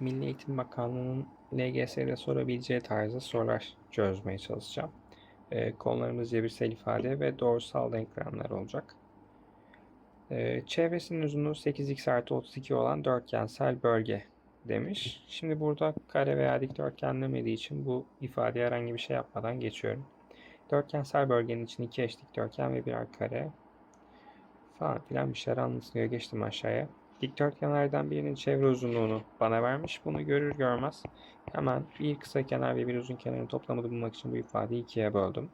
Milli Eğitim Bakanlığı'nın LGS'de sorabileceği tarzda sorular çözmeye çalışacağım. Ee, konularımız cebirsel ifade ve doğrusal denklemler olacak. Ee, çevresinin uzunluğu 8x artı 32 olan dörtgensel bölge demiş. Şimdi burada kare veya dikdörtgen demediği için bu ifadeye herhangi bir şey yapmadan geçiyorum. Dörtgensel bölgenin için iki eş dikdörtgen ve birer kare falan filan bir şeyler anlatılıyor. Geçtim aşağıya. Dikdörtgenlerden birinin çevre uzunluğunu bana vermiş. Bunu görür görmez hemen bir kısa kenar ve bir uzun kenarın toplamını bulmak için bu ifadeyi ikiye böldüm.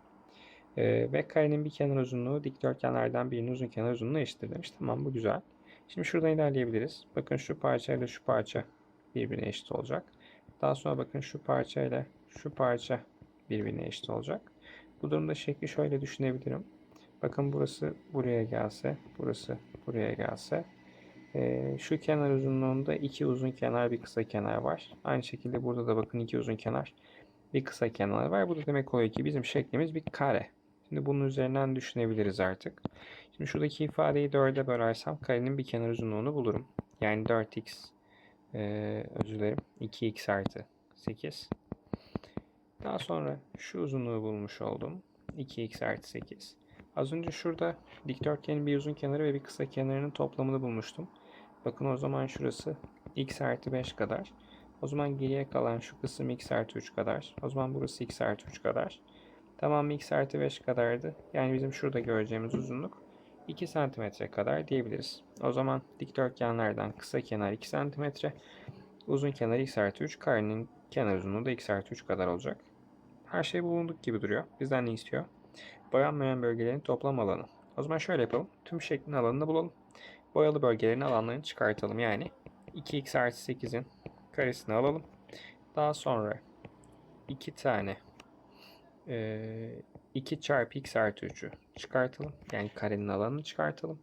Ee, ve karenin bir kenar uzunluğu dikdörtgenlerden birinin uzun kenar uzunluğuna eşittir demiş. Tamam bu güzel. Şimdi şuradan ilerleyebiliriz. Bakın şu parça ile şu parça birbirine eşit olacak. Daha sonra bakın şu parça ile şu parça birbirine eşit olacak. Bu durumda şekli şöyle düşünebilirim. Bakın burası buraya gelse, burası buraya gelse. Ee, şu kenar uzunluğunda iki uzun kenar, bir kısa kenar var. Aynı şekilde burada da bakın iki uzun kenar, bir kısa kenar var. Bu da demek oluyor ki bizim şeklimiz bir kare. Şimdi bunun üzerinden düşünebiliriz artık. Şimdi şuradaki ifadeyi 4'e bölersem karenin bir kenar uzunluğunu bulurum. Yani 4x ee, özür dilerim 2x artı 8. Daha sonra şu uzunluğu bulmuş oldum. 2x artı 8. Az önce şurada dikdörtgenin bir uzun kenarı ve bir kısa kenarının toplamını bulmuştum. Bakın o zaman şurası x artı 5 kadar. O zaman geriye kalan şu kısım x artı 3 kadar. O zaman burası x artı 3 kadar. Tamam x artı 5 kadardı. Yani bizim şurada göreceğimiz uzunluk 2 cm kadar diyebiliriz. O zaman dikdörtgenlerden kısa kenar 2 cm, uzun kenar x artı 3, karenin kenar uzunluğu da x artı 3 kadar olacak. Her şey bulunduk gibi duruyor. Bizden ne istiyor? Boyanmayan bölgelerin toplam alanı. O zaman şöyle yapalım. Tüm şeklin alanını bulalım. Boyalı bölgelerin alanlarını çıkartalım. Yani 2x artı 8'in karesini alalım. Daha sonra 2 tane e, 2 çarpı x artı 3'ü çıkartalım. Yani karenin alanını çıkartalım.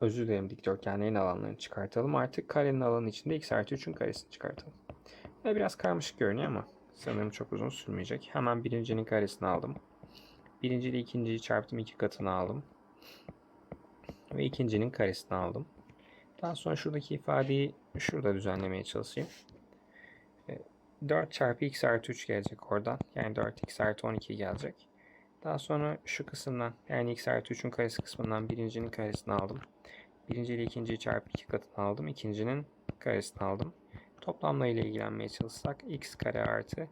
Özür dilerim dikdörtgenlerin alanlarını çıkartalım. Artık karenin alanı içinde x artı 3'ün karesini çıkartalım. Ve biraz karmaşık görünüyor ama sanırım çok uzun sürmeyecek. Hemen birincinin karesini aldım. Birinci ile ikinciyi çarptım iki katını aldım. Ve ikincinin karesini aldım. Daha sonra şuradaki ifadeyi şurada düzenlemeye çalışayım. 4 çarpı x artı 3 gelecek oradan. Yani 4x artı 12 gelecek. Daha sonra şu kısımdan yani x artı 3'ün karesi kısmından birincinin karesini aldım. Birinci ile ikinciyi çarpı 2 katını aldım. İkincinin karesini aldım. Toplamla ile ilgilenmeye çalışsak x kare artı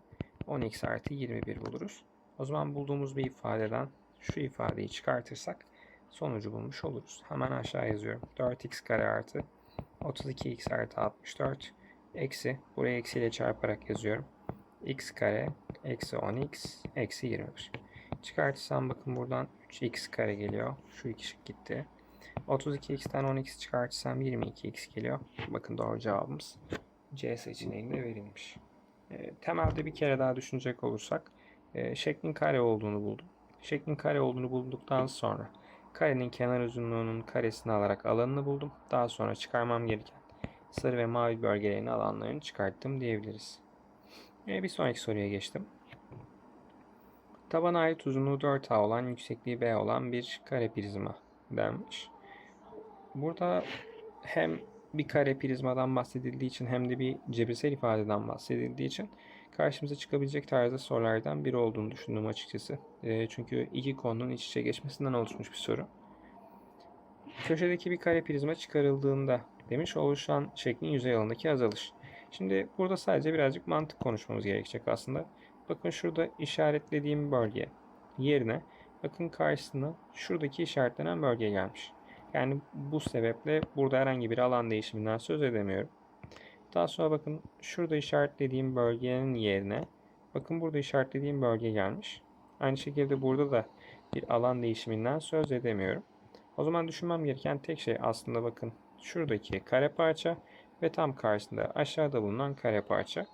10x artı 21 buluruz. O zaman bulduğumuz bir ifadeden şu ifadeyi çıkartırsak sonucu bulmuş oluruz. Hemen aşağı yazıyorum. 4x kare artı 32x artı 64 eksi buraya eksiyle çarparak yazıyorum. x kare eksi 10x eksi 21. Çıkartırsam bakın buradan 3x kare geliyor. Şu iki şık gitti. 32x'ten 10x çıkartırsam 22x geliyor. Bakın doğru cevabımız C seçeneğinde verilmiş. E, temelde bir kere daha düşünecek olursak e, şeklin kare olduğunu buldum. Şeklin kare olduğunu bulduktan sonra karenin kenar uzunluğunun karesini alarak alanını buldum. Daha sonra çıkarmam gereken sarı ve mavi bölgelerin alanlarını çıkarttım diyebiliriz. E, bir sonraki soruya geçtim. Tabana ait uzunluğu 4A olan, yüksekliği B olan bir kare prizma denmiş. Burada hem bir kare prizmadan bahsedildiği için hem de bir cebirsel ifadeden bahsedildiği için karşımıza çıkabilecek tarzda sorulardan biri olduğunu düşündüm açıkçası. E, çünkü iki konunun iç içe geçmesinden oluşmuş bir soru. Köşedeki bir kare prizma çıkarıldığında demiş oluşan şeklin yüzey alanındaki azalış. Şimdi burada sadece birazcık mantık konuşmamız gerekecek aslında. Bakın şurada işaretlediğim bölge yerine bakın karşısına şuradaki işaretlenen bölge gelmiş. Yani bu sebeple burada herhangi bir alan değişiminden söz edemiyorum. Daha sonra bakın şurada işaretlediğim bölgenin yerine bakın burada işaretlediğim bölge gelmiş. Aynı şekilde burada da bir alan değişiminden söz edemiyorum. O zaman düşünmem gereken tek şey aslında bakın şuradaki kare parça ve tam karşısında aşağıda bulunan kare parça.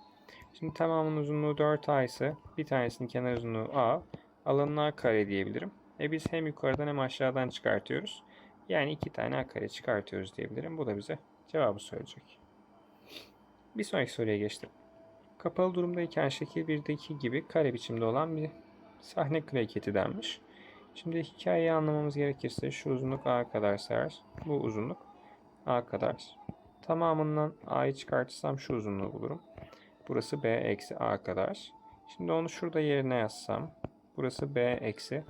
Şimdi tamamının uzunluğu 4A ise bir tanesinin kenar uzunluğu A, alanına kare diyebilirim. E biz hem yukarıdan hem aşağıdan çıkartıyoruz. Yani iki tane A kare çıkartıyoruz diyebilirim. Bu da bize cevabı söyleyecek. Bir sonraki soruya geçtim. Kapalı durumdayken şekil 1'deki gibi kare biçimde olan bir sahne hareketi denmiş. Şimdi hikayeyi anlamamız gerekirse şu uzunluk A kadar sayar. Bu uzunluk A kadar. Tamamından a'yı çıkartırsam şu uzunluğu bulurum. Burası b eksi a kadar. Şimdi onu şurada yerine yazsam. Burası b eksi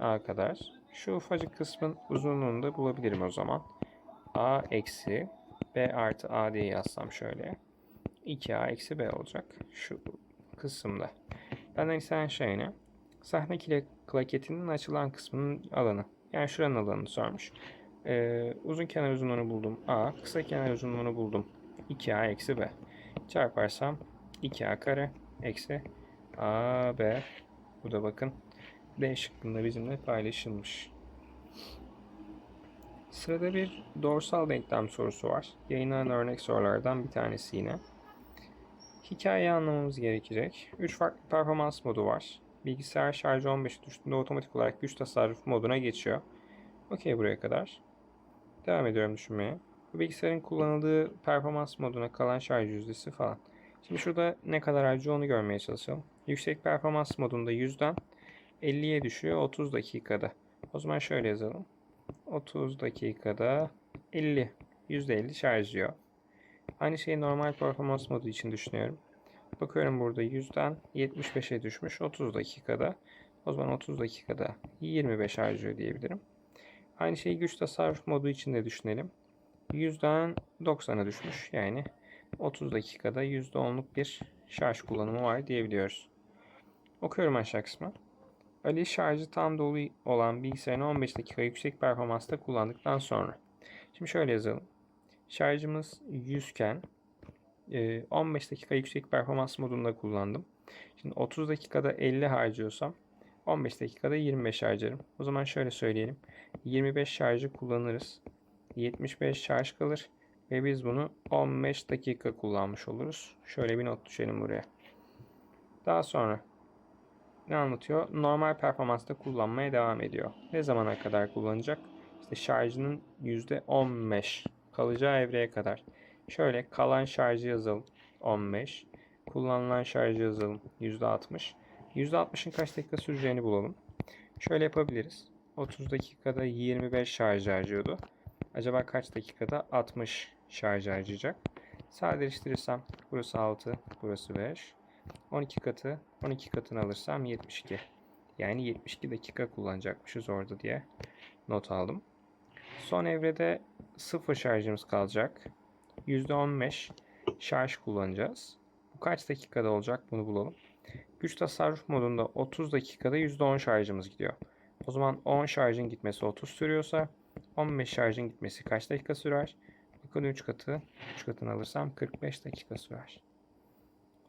a kadar. Şu ufacık kısmın uzunluğunu da bulabilirim o zaman. a eksi b artı a diye yazsam şöyle. 2a eksi b olacak. Şu kısımda. Benden istenen şey ne? Sahne klaketinin açılan kısmının alanı. Yani şuranın alanını sormuş. Ee, uzun kenar uzunluğunu buldum. A. Kısa kenar uzunluğunu buldum. 2A eksi B. Çarparsam 2A kare eksi AB. Bu da bakın D şıkkında bizimle paylaşılmış. Sırada bir doğrusal denklem sorusu var. Yayınlanan örnek sorulardan bir tanesi yine. Hikayeyi anlamamız gerekecek. 3 farklı performans modu var. Bilgisayar şarjı 15 düştüğünde otomatik olarak güç tasarruf moduna geçiyor. Okey buraya kadar. Devam ediyorum düşünmeye. Bu bilgisayarın kullanıldığı performans moduna kalan şarj yüzdesi falan. Şimdi şurada ne kadar harcıyor onu görmeye çalışalım. Yüksek performans modunda 100'den 50'ye düşüyor 30 dakikada. O zaman şöyle yazalım. 30 dakikada 50, %50 şarj diyor. Aynı şeyi normal performans modu için düşünüyorum. Bakıyorum burada 100'den 75'e düşmüş 30 dakikada. O zaman 30 dakikada 25 harcıyor diyebilirim. Aynı şeyi güç tasarruf modu için de düşünelim. 100'den 90'a düşmüş. Yani 30 dakikada %10'luk bir şarj kullanımı var diyebiliyoruz. Okuyorum aşağı kısmı. Ali şarjı tam dolu olan bilgisayarını 15 dakika yüksek performansta kullandıktan sonra. Şimdi şöyle yazalım. Şarjımız 100 iken 15 dakika yüksek performans modunda kullandım. Şimdi 30 dakikada 50 harcıyorsam 15 dakikada 25 harcarım. O zaman şöyle söyleyelim. 25 şarjı kullanırız. 75 şarj kalır. Ve biz bunu 15 dakika kullanmış oluruz. Şöyle bir not düşelim buraya. Daha sonra ne anlatıyor? Normal performansta kullanmaya devam ediyor. Ne zamana kadar kullanacak? İşte şarjının %15 kalacağı evreye kadar. Şöyle kalan şarjı yazalım. 15. Kullanılan şarjı yazalım. %60. %60'ın kaç dakika süreceğini bulalım. Şöyle yapabiliriz. 30 dakikada 25 şarj harcıyordu. Acaba kaç dakikada 60 şarj harcayacak? Sadeleştirirsem burası 6, burası 5. 12 katı, 12 katını alırsam 72. Yani 72 dakika kullanacakmışız orada diye not aldım. Son evrede sıfır şarjımız kalacak. %15 şarj kullanacağız. Bu kaç dakikada olacak bunu bulalım. Güç tasarruf modunda 30 dakikada %10 şarjımız gidiyor. O zaman 10 şarjın gitmesi 30 sürüyorsa 15 şarjın gitmesi kaç dakika sürer? Bakın 3 katı, 3 katını alırsam 45 dakika sürer.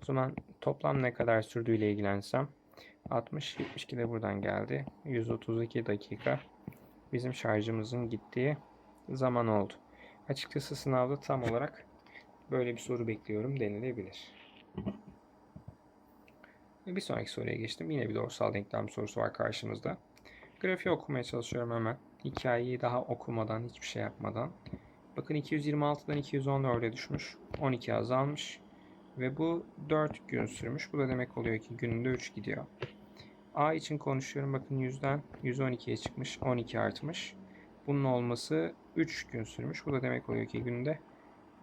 O zaman toplam ne kadar sürdüğüyle ilgilensem 60, 72 de buradan geldi. 132 dakika bizim şarjımızın gittiği zaman oldu. Açıkçası sınavda tam olarak böyle bir soru bekliyorum denilebilir. Bir sonraki soruya geçtim. Yine bir doğrusal denklem sorusu var karşımızda. Grafiği okumaya çalışıyorum hemen. Hikayeyi daha okumadan, hiçbir şey yapmadan. Bakın 226'dan 214'e düşmüş. 12 azalmış. Ve bu 4 gün sürmüş. Bu da demek oluyor ki gününde 3 gidiyor. A için konuşuyorum. Bakın 100'den 112'ye çıkmış. 12 artmış. Bunun olması 3 gün sürmüş. Bu da demek oluyor ki günde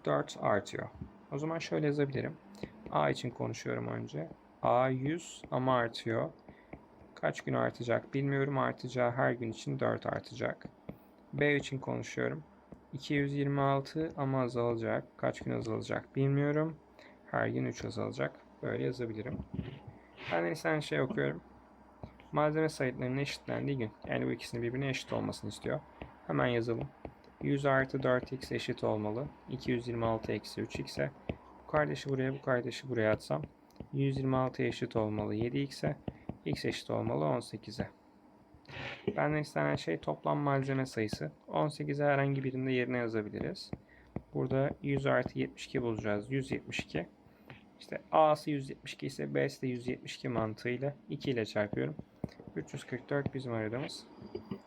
4 artıyor. O zaman şöyle yazabilirim. A için konuşuyorum önce. A 100 ama artıyor. Kaç gün artacak bilmiyorum. Artacağı her gün için 4 artacak. B için konuşuyorum. 226 ama azalacak. Kaç gün azalacak bilmiyorum. Her gün 3 azalacak. Böyle yazabilirim. Ben istenen şey okuyorum. Malzeme sayılarının eşitlendiği gün. Yani bu ikisinin birbirine eşit olmasını istiyor. Hemen yazalım. 100 artı 4x eşit olmalı. 226 eksi 3x'e. Bu kardeşi buraya, bu kardeşi buraya atsam. 126 eşit olmalı 7x'e. x eşit olmalı 18'e. Benden istenen şey toplam malzeme sayısı. 18'e herhangi birinde yerine yazabiliriz. Burada 100 artı 72 bulacağız. 172. İşte A'sı 172 ise B'si de 172 mantığıyla 2 ile çarpıyorum. 344 bizim aradığımız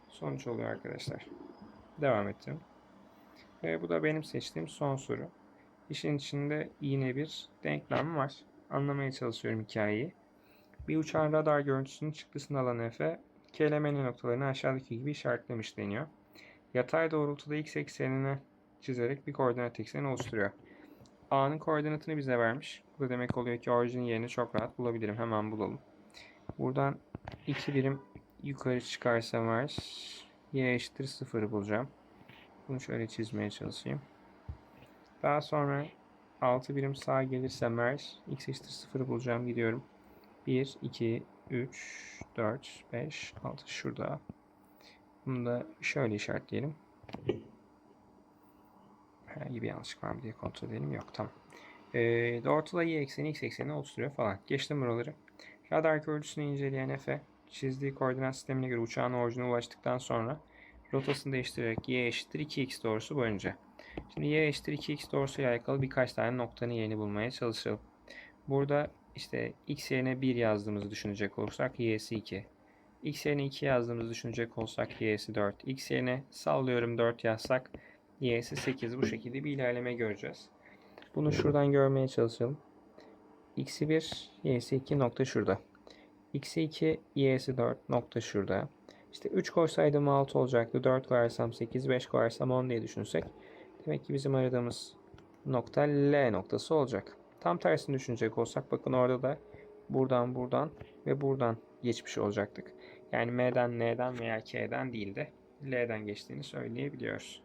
sonuç oluyor arkadaşlar. Devam ettim. Ve bu da benim seçtiğim son soru. İşin içinde yine bir denklem var. Anlamaya çalışıyorum hikayeyi. Bir uçağın radar görüntüsünün çıktısını alan Efe, KLMN noktalarını aşağıdaki gibi işaretlemiş deniyor. Yatay doğrultuda x eksenine çizerek bir koordinat ekseni oluşturuyor. A'nın koordinatını bize vermiş. Bu da demek oluyor ki orijinin yerini çok rahat bulabilirim. Hemen bulalım. Buradan 2 birim yukarı çıkarsam var. Y eşittir 0'ı bulacağım. Bunu şöyle çizmeye çalışayım. Daha sonra 6 birim sağa gelirsem eğer x eşittir 0'ı bulacağım. Gidiyorum. 1, 2, 3, 4, 5, 6 şurada. Bunu da şöyle işaretleyelim. Herhangi bir yanlışlık var mı diye kontrol edelim. Yok tamam. Ee, doğrultuda y ekseni x eksenini oluşturuyor falan. Geçtim buraları. Radar görüntüsünü inceleyen Efe çizdiği koordinat sistemine göre uçağın orijine ulaştıktan sonra rotasını değiştirerek y eşittir 2x doğrusu boyunca. Şimdi y eşittir 2x doğrusu ile alakalı birkaç tane noktanın yerini bulmaya çalışalım. Burada işte x yerine 1 yazdığımızı düşünecek olursak y'si 2. x yerine 2 yazdığımızı düşünecek olsak y'si 4. x yerine sallıyorum 4 yazsak y'si 8. Bu şekilde bir ilerleme göreceğiz. Bunu şuradan görmeye çalışalım. x'i 1, y'si 2 nokta şurada. X'i 2, y'si 4 nokta şurada. İşte 3 koysaydım 6 olacaktı. 4 koyarsam 8, 5 koyarsam 10 diye düşünsek. Demek ki bizim aradığımız nokta L noktası olacak. Tam tersini düşünecek olsak bakın orada da buradan buradan ve buradan geçmiş olacaktık. Yani M'den N'den veya K'den değil de L'den geçtiğini söyleyebiliyoruz.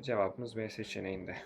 Cevabımız B seçeneğinde.